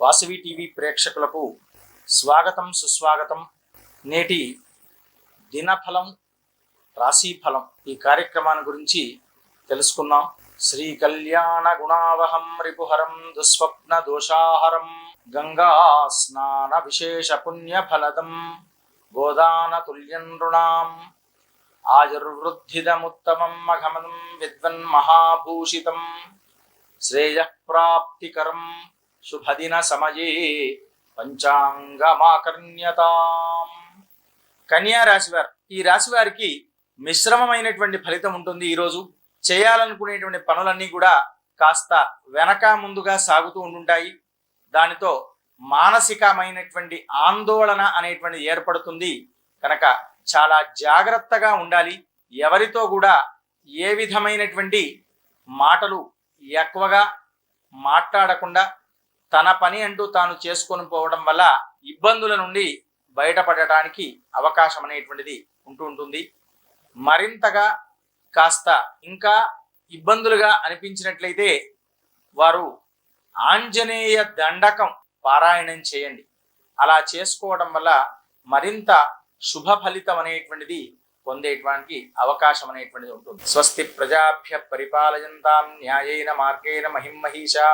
Vasavi TV ప్రేక్షకులకు స్వాగతం సుస్వాగతం. నేటి దినఫలం రాశిఫలం ఈ కార్యక్రమాన్ని గురించి తెలుసుకుందాం. శ్రీ గుణావహం రిపుహరం దుస్వప్న దోషాహరం గంగాస్నాన విశేష పుణ్యఫలదం గోదాన తుల్యం నృణాం ఆయుర్వృద్ధిదముత్తమం మఘమనం విద్వన్ మహాభూషితం శ్రేయఃప్రాప్తికరం శుభదిన సమయే పంచాంగమాకర్ణ్యతాం కన్యా రాశి ఈ రాశి వారికి మిశ్రమమైనటువంటి ఫలితం ఉంటుంది ఈరోజు. చేయాలనుకునేటువంటి పనులన్నీ కూడా కాస్త వెనక ముందుగా సాగుతూ ఉండుంటాయి. దానితో మానసికమైనటువంటి ఆందోళన అనేటువంటి ఏర్పడుతుంది. కనుక చాలా జాగ్రత్తగా ఉండాలి. ఎవరితో కూడా ఏ విధమైనటువంటి మాటలు ఎక్కువగా మాట్లాడకుండా తన పని అంటూ తాను చేసుకొని పోవడం వల్ల ఇబ్బందుల నుండి బయటపడటానికి అవకాశం అనేటువంటిది ఉంటూ ఉంటుంది. మరింతగా కాస్త ఇంకా ఇబ్బందులుగా అనిపించినట్లయితే వారు ఆంజనేయ దండకం పారాయణం చేయండి. అలా చేసుకోవడం వల్ల మరింత శుభ ఫలితం అనేటువంటిది పొందేటువంటి అవకాశం అనేటువంటిది ఉంటుంది. స్వస్తి ప్రజాభ్య పరిపాలయంతాం న్యాయేన మార్గేణ మహిం మహిషా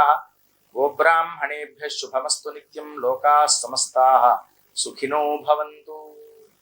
గోబ్రాహ్మణేభ్య శుభమస్తు నిత్యం లోకా సమస్తా. సుఖినో భవంతు